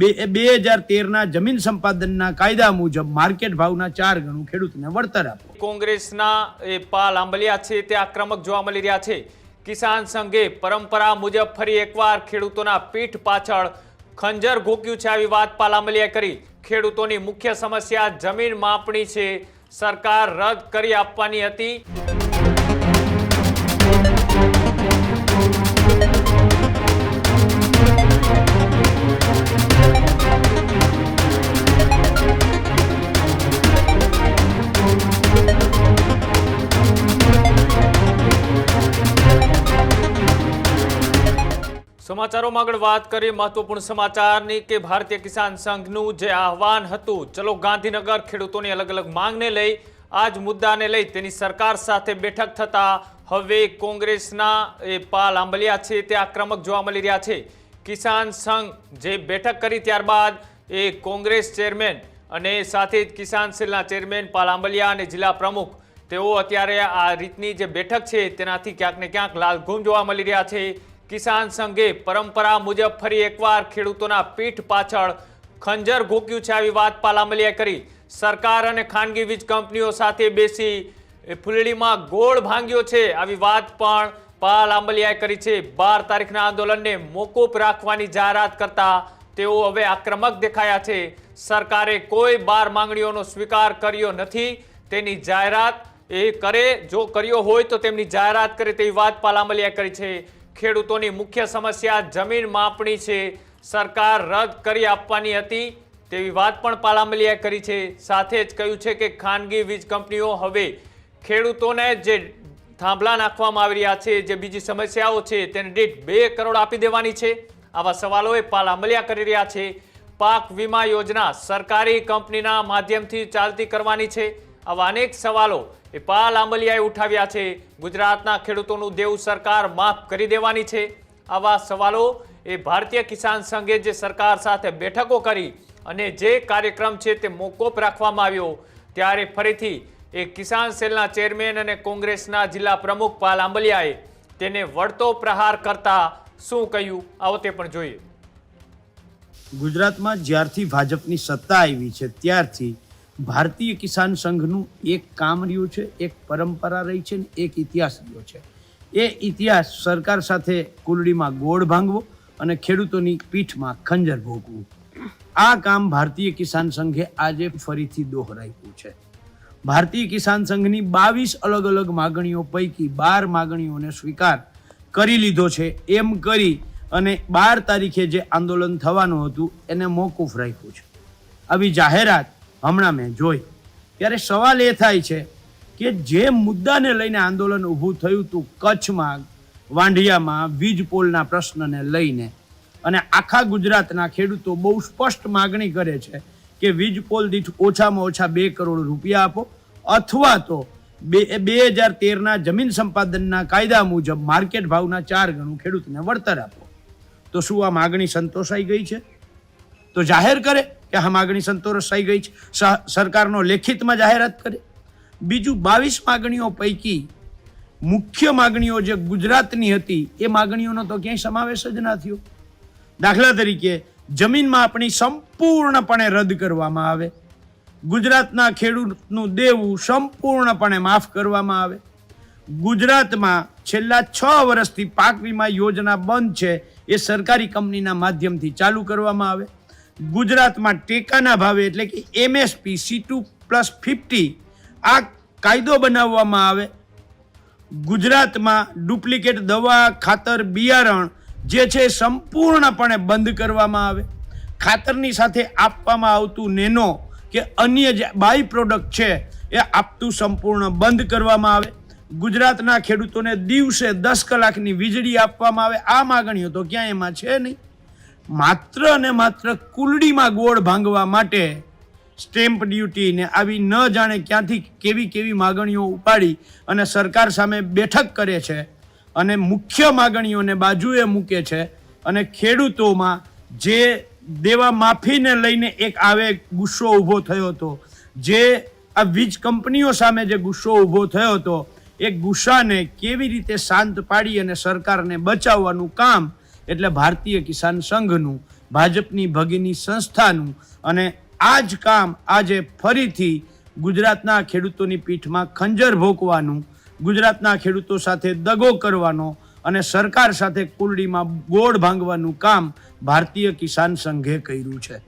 બે બે હજાર તેરના જમીન સંપાદનના કાયદા મુજબ માર્કેટ ભાવના ચાર ગણું ખેડૂતને વળતર આપો. કોંગ્રેસના એ પાલ આંબલિયા છે, તે આક્રમક જોવા મળી રહ્યા છે. કિસાન સંઘે પરંપરા મુજબ ફરી એકવાર ખેડૂતોના પીઠ પાછળ ખંજર ઘોક્યું છે આવી વાત પાલ આંબલિયા કરી. ખેડૂતોની મુખ્ય સમસ્યા જમીન માપણી છે. સરકાર રદ કરી આપવાની હતી. સમાચારોમાં આગળ વાત કરીએ મહત્વપૂર્ણ સમાચારની કે ભારતીય કિસાન સંઘનું જે આહવાન હતું, ચલો ગાંધીનગર ખેડૂતોની અલગ અલગ માંગને લઈ આ જ મુદ્દાને લઈ તેની સરકાર સાથે બેઠક થતા હવે કોંગ્રેસના એ પાલ આંબલિયા છે તે આક્રમક જોવા મળી રહ્યા છે. કિસાન સંઘ જે બેઠક કરી ત્યારબાદ એ કોંગ્રેસ ચેરમેન અને સાથે જ કિસાન સેલના ચેરમેન પાલ આંબલિયા અને જિલ્લા પ્રમુખ, તેઓ અત્યારે આ રીતની જે બેઠક છે તેનાથી ક્યાંક ને ક્યાંક લાલઘૂમ જોવા મળી રહ્યા છે. કિસાન સંઘે પરંપરા મુજબ ફરી એકવાર ખેડૂતોના પીઠ પાછળ ખંજર ઘોક્યું છે આવી વાત પાલામલિયા કરી. સરકાર અને ખાનગી વીજ કંપનીઓ સાથે બેસી ફૂલડીમાં ગોળ ભાંગ્યો છે આવી વાત પણ પાલ આંબલિયાએ કરી છે. બાર તારીખના આંદોલનને મોકૂફ રાખવાની જાહેરાત કરતા તેઓ હવે આક્રમક દેખાયા છે. સરકારે કોઈ બાર માંગણીઓનો સ્વીકાર કર્યો નથી. તેની જાહેરાત એ કરે, જો કર્યો હોય તો તેમની જાહેરાત કરે તેવી વાત પાલામલિયા કરી છે. ખેડૂતોની મુખ્ય સમસ્યા જમીન માપણી છે. સરકાર રદ કરી આપવાની હતી તેવી વાત પણ પાલામલિયાએ કરી છે. સાથે જ કહ્યું છે કે ખાનગી વીજ કંપનીઓ હવે ખેડૂતોને જે થાંભલા નાખવામાં આવી રહ્યા છે, જે બીજી સમસ્યાઓ છે, તેને દીઠ બે કરોડ આપી દેવાની છે. આવા સવાલોએ પાલામલિયા કરી રહ્યા છે. પાક વીમા યોજના સરકારી કંપનીના માધ્યમથી ચાલતી કરવાની છે. આવા અનેક સવાલો એ પાલ આંબલિયાએ ઉઠાવ્યા છે. ગુજરાતના ખેડૂતોનું દેવું સરકાર માફ કરી દેવાની છે. આવા સવાલો એ ભારતીય કિસાન સંઘે જે સરકાર સાથે બેઠકો કરી અને જે કાર્યક્રમ છે તે મોકોપ રાખવામાં આવ્યો. ત્યારે ફરીથી એ કિસાન સેલના ચેરમેન અને કોંગ્રેસના જિલ્લા પ્રમુખ પાલ આંબલિયાએ તેને વળતો પ્રહાર કરતા શું કહ્યું? આવો તે પણ જોઈએ. ગુજરાતમાં જ્યારથી ભાજપની સત્તા આવી છે, ત્યારથી ભારતીય કિસાન સંઘનું એક કામ રહ્યું છે, એક પરંપરા રહી છે ને એક ઇતિહાસ રહ્યો છે. એ ઇતિહાસ સરકાર સાથે કુલડીમાં ગોળ ભાંગવો અને ખેડૂતોની પીઠમાં ખંજર ભોગવું આ કામ ભારતીય કિસાન સંઘે આજે ફરીથી દોહરાવ્યું છે. ભારતીય કિસાન સંઘની બાવીસ અલગ અલગ માગણીઓ પૈકી બાર માગણીઓને સ્વીકાર કરી લીધો છે. એમ કરી અને બાર તારીખે જે આંદોલન થવાનું હતું, એને મોકૂફ રાખ્યું છે. આવી જાહેરાત હમણાં મેં જોઈ. ત્યારે સવાલ એ થાય છે કે જે મુદ્દાને લઈને આંદોલન ઊભું થયું હતું કચ્છમાં, વાંઢિયામાં, વીજ પોલના પ્રશ્નને લઈને. અને આખા ગુજરાતના ખેડૂતો બહુ સ્પષ્ટ માગણી કરે છે કે વીજ પોલ દીઠ ઓછામાં ઓછા બે કરોડ રૂપિયા આપો અથવા તો બે બે હજાર તેરના જમીન સંપાદનના કાયદા મુજબ માર્કેટ ભાવના ચાર ગણું ખેડૂતને વળતર આપો. તો શું આ માગણી સંતોષાઈ ગઈ છે? તો જાહેર કરે. કે આ માગણી સંતોષાઈ ગઈ છે. સરકારનો લેખિતમાં જાહેરાત કરે. બીજું બાવીસ માગણીઓ પૈકી મુખ્ય માગણીઓ જે ગુજરાતની હતી, એ માગણીઓનો તો ક્યાંય સમાવેશ જ ના થયો. દાખલા તરીકે જમીન માપણી સંપૂર્ણપણે રદ કરવામાં આવે. ગુજરાતના ખેડૂતનું દેવું સંપૂર્ણપણે માફ કરવામાં આવે. ગુજરાતમાં છેલ્લા છ વર્ષથી પાક વીમા યોજના બંધ છે, એ સરકારી કંપનીના માધ્યમથી ચાલુ કરવામાં આવે. ગુજરાતમાં ટેકાના ભાવે એટલે કે MSP C two plus fifty આ કાયદો બનાવવામાં આવે. ગુજરાતમાં ડુપ્લિકેટ દવા, ખાતર, બિયારણ જે છે સંપૂર્ણપણે બંધ કરવામાં આવે. ખાતરની સાથે આપવામાં આવતું નેનો કે અન્ય જે બાય પ્રોડક્ટ છે એ આપતું સંપૂર્ણ બંધ કરવામાં આવે. ગુજરાતના ખેડૂતોને દિવસે દસ કલાકની વીજળી આપવામાં આવે. આ માગણીઓ તો ક્યાંય એમાં છે નહીં. માત્ર અને માત્ર કુલડીમાં ગોળ ભાંગવા માટે સ્ટેમ્પ ડ્યુટી ને આવી ન જાણે ક્યાંથી કેવી કેવી માગણીઓ ઉપાડી અને સરકાર સામે બેઠક કરે છે અને મુખ્ય માગણીઓને બાજુએ મૂકે છે અને ખેડૂતોમાં જે દેવા માફીને લઈને એક આવે ગુસ્સો ઊભો થયો હતો, જે આ વીજ કંપનીઓ સામે જે ગુસ્સો ઊભો થયો હતો, એ ગુસ્સાને કેવી રીતે શાંત પાડી અને સરકારને બચાવવાનું કામ એટલે ભારતીય કિસાન સંઘનું, ભાજપની ભગીની સંસ્થાનું અને આ જ કામ આજે ફરીથી ગુજરાતના ખેડૂતોની પીઠમાં ખંજર ભોંકવાનું ગુજરાતના ખેડૂતો સાથે દગો કરવાનો અને સરકાર સાથે કુલડીમાં ગોળ ભાંગવાનું કામ ભારતીય કિસાન સંઘે કર્યું છે.